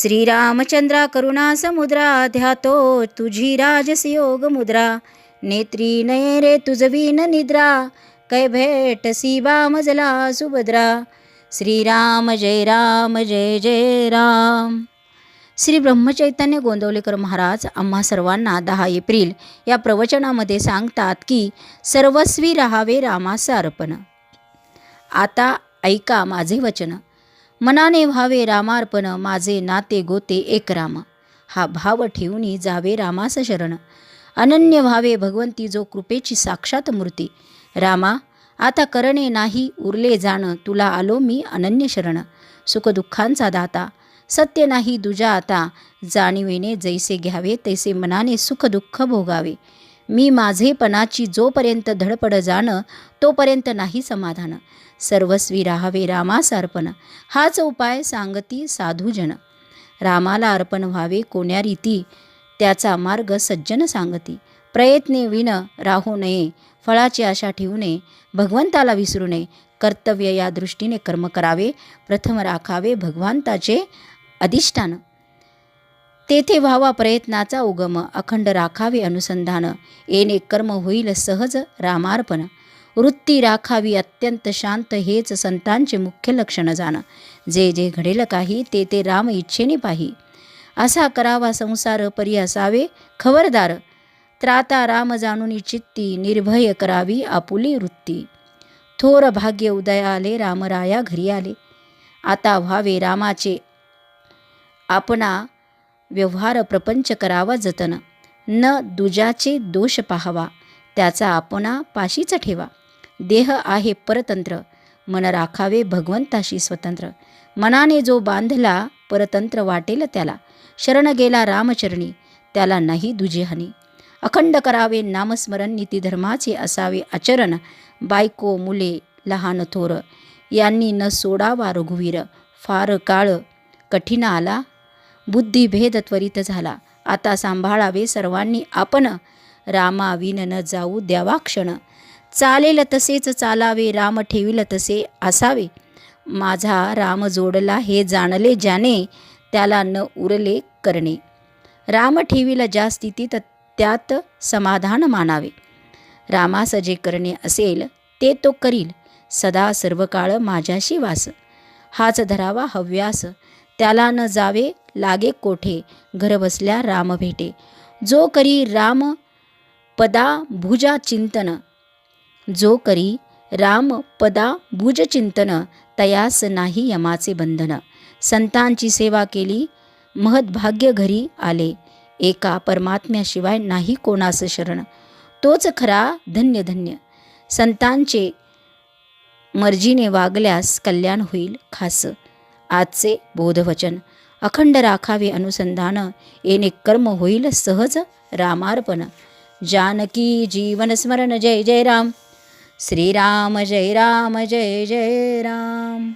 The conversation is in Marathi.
श्रीरामचंद्रा करुणा समुद्रा ध्यातो तुझी राजसी योग मुद्रा. नेत्री नये रे तुझवीन निद्रा कै भेटसी बामजला सुभद्रा. श्रीराम जय राम जय जय राम. श्री ब्रह्मचैतन्य गोंदवलेकर महाराज आम्हा सर्वांना दहा एप्रिल या प्रवचनामध्ये सांगतात की सर्वस्वी राहावे रामास अर्पण. आता ऐका माझे वचन. मनाने व्हावे रामार्पण माझे नाते गोते एक राम. हा भाव ठेवून जावे रामास शरण. अनन्य व्हावे भगवंती जो कृपेची साक्षात मूर्ती. रामा आता करणे नाही उरले जाणं तुला आलो मी अनन्य शरण. सुखदुःखांचा दाता सत्य नाही दुजा आता. जाणीवेने जैसे घ्यावे तैसे मनाने सुखदुःख भोगावे. मी माझेपणाची जोपर्यंत धडपड जाणं तोपर्यंत नाही समाधान. सर्वस्वी राहावे रामास अर्पण हाच उपाय सांगती साधूजन. रामाला अर्पण व्हावे कोण्या रीती त्याचा मार्ग सज्जन सांगती. प्रयत्ने विण राहू नये फळाची आशा ठेवू नये भगवंताला विसरू नये. कर्तव्य या दृष्टीने कर्म करावे प्रथम राखावे भगवंताचे अधिष्ठान. तेथे व्हावा प्रयत्नाचा उगम अखंड राखावे अनुसंधान. येणे कर्म होईल सहज रामार्पण. वृत्ती राखावी अत्यंत शांत हेच संतांचे मुख्य लक्षण जाणं. जे जे घडेल काही ते ते राम इच्छेने पाही. असा करावा संसार परी असावे खबरदार. त्राता राम जाणून चित्ती निर्भय करावी आपुली वृत्ती. थोर भाग्य उदया आले रामराया घरी आले. आता व्हावे रामाचे आपणा व्यवहार प्रपंच करावा जतन. न दुजाचे दोष पाहावा. त्याचा आपणा पाशीच ठेवा. देह आहे परतंत्र. मन राखावे भगवंताशी स्वतंत्र. मनाने जो बांधला परतंत्र वाटेल त्याला. शरण गेला रामचरणी त्याला नाही दुजे हनी. अखंड करावे नामस्मरण नीतिधर्माचे असावे आचरण. बायको मुले लहान थोर यांनी न सोडावा रघुवीर. फार काळ कठीण आला बुद्धिभेद त्वरित झाला. आता सांभाळावे सर्वांनी आपण. रामाविन न जाऊ द्यावा क्षण. चालेल तसेच चालावे राम ठेविल तसे असावे. माझा राम जोडला हे जाणले ज्याने त्याला न उरले करणे. राम ठेविल ज्या स्थितीत त्यात समाधान मानावे. रामास जे करणे असेल ते तो करील. सदा सर्वकाळ माझ्याशी वास. हाच धरावा हव्यास. त्याला न जावे लागे कोठे? घरबसल्या राम भेटे. जो करी राम पदा भुजा चिंतन. जो करी राम पदा भुज चिंतन तयास नाही यमाचे बंधन. संतांची सेवा केली महद्भाग्य घरी आले. एका परमात्म्याशिवाय नाही कोणास शरण. तोच खरा धन्य धन्य संतांचे मर्जीने वागल्यास कल्याण होईल खास. आजचे बोधवचन. अखंड राखावे अनुसंधान येणे कर्म होईल सहज रामार्पण. जानकी जीवन स्मरण जय जय राम. श्रीराम जय राम जय जय राम.